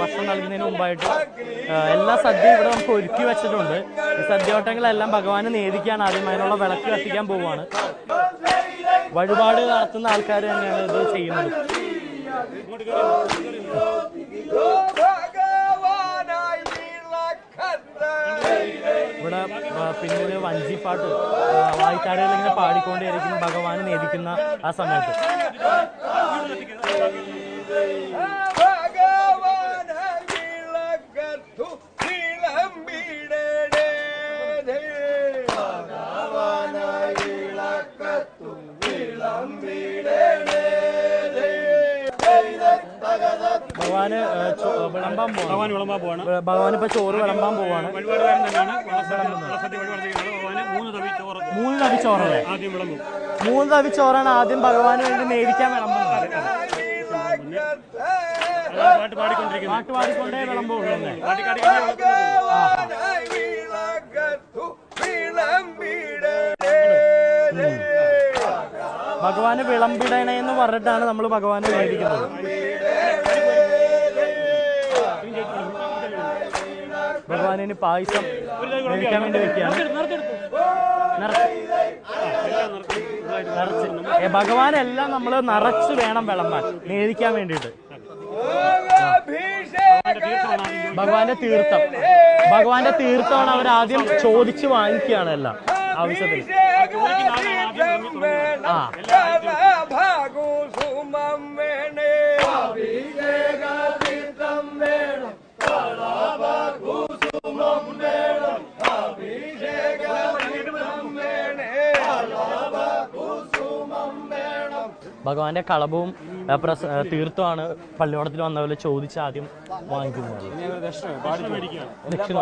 ഭക്ഷണം നൽകുന്നതിന് മുമ്പായിട്ട് എല്ലാ സദ്യ ഇവിടെ നമുക്ക് ഒരുക്കി വെച്ചിട്ടുണ്ട്. ഈ സദ്യവട്ടങ്ങളെല്ലാം ഭഗവാനെ നേദിക്കുകയാണ്. ആദ്യം അതിനുള്ള വിളക്ക് കത്തിക്കാൻ പോവുകയാണ്. വഴിപാട് നടത്തുന്ന ആൾക്കാർ തന്നെയാണ് ഇത് ചെയ്യുന്നത്. ഇവിടെ പിന്നൊരു വഞ്ചിപ്പാട്ട് വായിക്കാടുകൾ ഇങ്ങനെ പാടിക്കൊണ്ടേയിരിക്കും ഭഗവാൻ നേദിക്കുന്ന ആ സമയത്ത്. ഭഗവാന് വിളമ്പാൻ പോവാണ്. വിളമ്പാൻ പോവാണ്. ഭഗവാൻ ഇപ്പൊ ചോറ് വിളമ്പാൻ പോവാണ്. മൂന്ന് തവി ചോറല്ലേ ആദ്യം വിളമ്പും. മൂന്ന് തവി ചോറാണ് ആദ്യം ഭഗവാന് വേണ്ടി മേടിക്കാൻ വിളമ്പുന്നത്. അതാണ് പാട്ട് പാടിക്കൊണ്ടിരിക്കുന്നത് പാട്ട് പാടിക്കൊണ്ടേ വിളമ്പുള്ളൂ വിളമ്പിടണേ എന്ന് പറഞ്ഞിട്ടാണ് നമ്മൾ ഭഗവാനെ വേദിക്കുന്നത്. ഭഗവാനിന് പായസം മേടിക്കാൻ വേണ്ടി വെക്കുകയാണ്. ഭഗവാനെല്ലാം നമ്മൾ നിറച്ച് വേണം വിളമ്പാൻ. മേടിക്കാൻ വേണ്ടിയിട്ട്. ഭഗവാന്റെ തീർത്ഥം. ഭഗവാന്റെ തീർത്ഥമാണ് അവർ ആദ്യം ചോദിച്ചു വാങ്ങിക്കുകയാണ് എല്ലാം ആവശ്യത്തിന്. ആ. ഭഗവാന്റെ കളവും പ്രസ- തീർത്ഥമാണ് പള്ളിയോടത്തിൽ വന്ന പോലെ ചോദിച്ച് ആദ്യം വാങ്ങിക്കുന്നത്. ദക്ഷിണ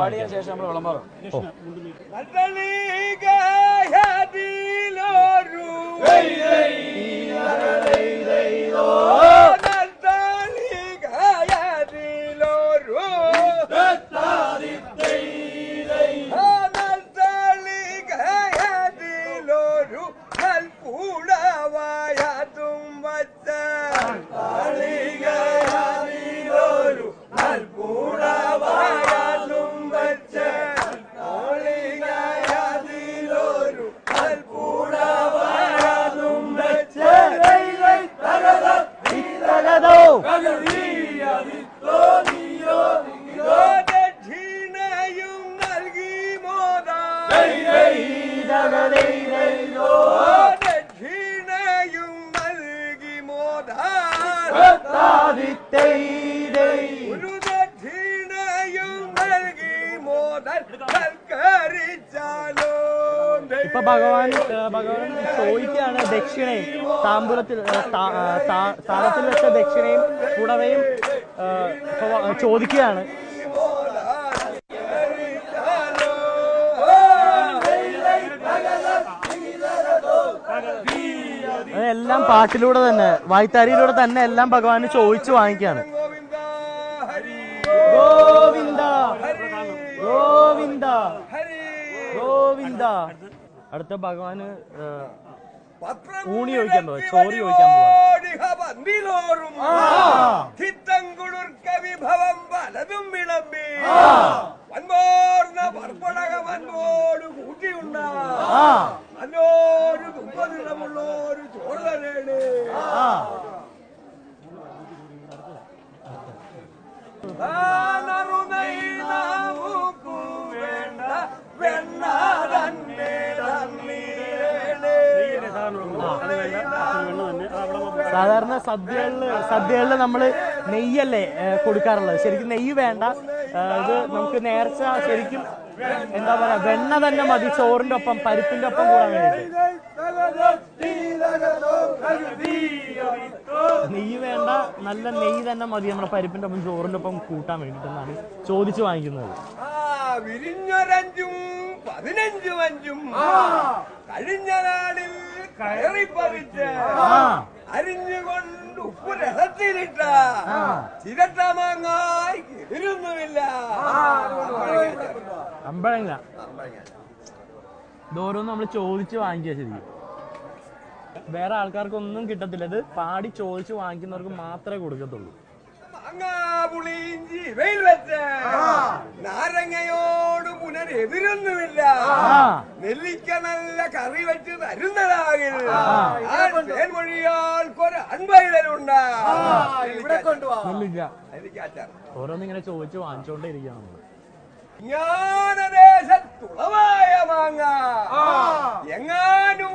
ഇപ്പൊ ഭഗവാൻ ഭഗവാൻ ചോദിക്കുകയാണ് ദക്ഷിണയും താമ്പൂലത്തിൽ താളത്തിൽ വെച്ച ദക്ഷിണയും പുടവയും ചോദിക്കുകയാണ്. പാട്ടിലൂടെ തന്നെ വായ്ത്താരിയിലൂടെ തന്നെ എല്ലാം ഭഗവാന് ചോദിച്ചു വാങ്ങിക്കാണ്. ഗോവിന്ദ ഗോവിന്ദ ഗോവിന്ദ. അടുത്ത ഭഗവാന് ഊണി ചോദിക്കാൻ പോവാ ചോറി ചോദിക്കാൻ പോവാ. കവിഭവം പലതും വിളമ്പി കൂട്ടിയുണ്ട ആ നല്ലൊരു തുമ്പനിടമുള്ളൊരു ചോറ് തരേണ് ആ നമുക്ക് വേണ്ട വെണ്ണ തന്നെ തന്നീരേണ് സാധാരണ സദ്യകളിൽ സദ്യകളിൽ നമ്മൾ നെയ്യല്ലേ കൊടുക്കാറുള്ളത്. ശരിക്കും നെയ്യ് വേണ്ട. ഇത് നമുക്ക് നേർച്ച ശരിക്കും എന്താ പറയാ വെണ്ണ തന്നെ മതി ചോറിന്റെ ഒപ്പം പരിപ്പിന്റെ ഒപ്പം കൂടാൻ വേണ്ടിട്ട്. നെയ്യ് വേണ്ട നല്ല നെയ്യ് തന്നെ മതി നമ്മുടെ പരിപ്പിന്റെ ഒപ്പം ചോറിന്റെ ഒപ്പം കൂട്ടാൻ വേണ്ടിട്ടെന്നാണ് ചോദിച്ചു വാങ്ങിക്കുന്നത്. ആ വിരിഞ്ഞൊരഞ്ചും പതിനഞ്ചും അഞ്ചും കഴിഞ്ഞ നാളിൽ കയറി പറിച്ച് അരിഞ്ഞുകൊണ്ട് ഉപ്പ് രസത്തിലിട്ട ചിരട്ട മാങ്ങായി എതിരൊന്നുമില്ല അമ്പഴങ്ങ. ഇതോരോന്ന് നമ്മൾ ചോദിച്ച് വാങ്ങിക്കുക ശരിക്കും വേറെ ആൾക്കാർക്കൊന്നും കിട്ടത്തില്ല. ഇത് പാടി ചോദിച്ച് വാങ്ങിക്കുന്നവർക്ക് മാത്രമേ കൊടുക്കത്തുള്ളൂ. പുളിയിഞ്ചി വെച്ച്. നാരങ്ങയോട് പുനരെതിരൊന്നുമില്ല. നെല്ലിക്ക നല്ല കറി വെച്ച് തരുന്നതാകിൽ ഓരോന്നിങ്ങനെ ചോദിച്ചു വാങ്ങിച്ചോണ്ടേ ഇരിക്കണം നമ്മൾ. ജ്ഞാനദേശത്തുളവായ മാങ്ങ. എങ്ങാനും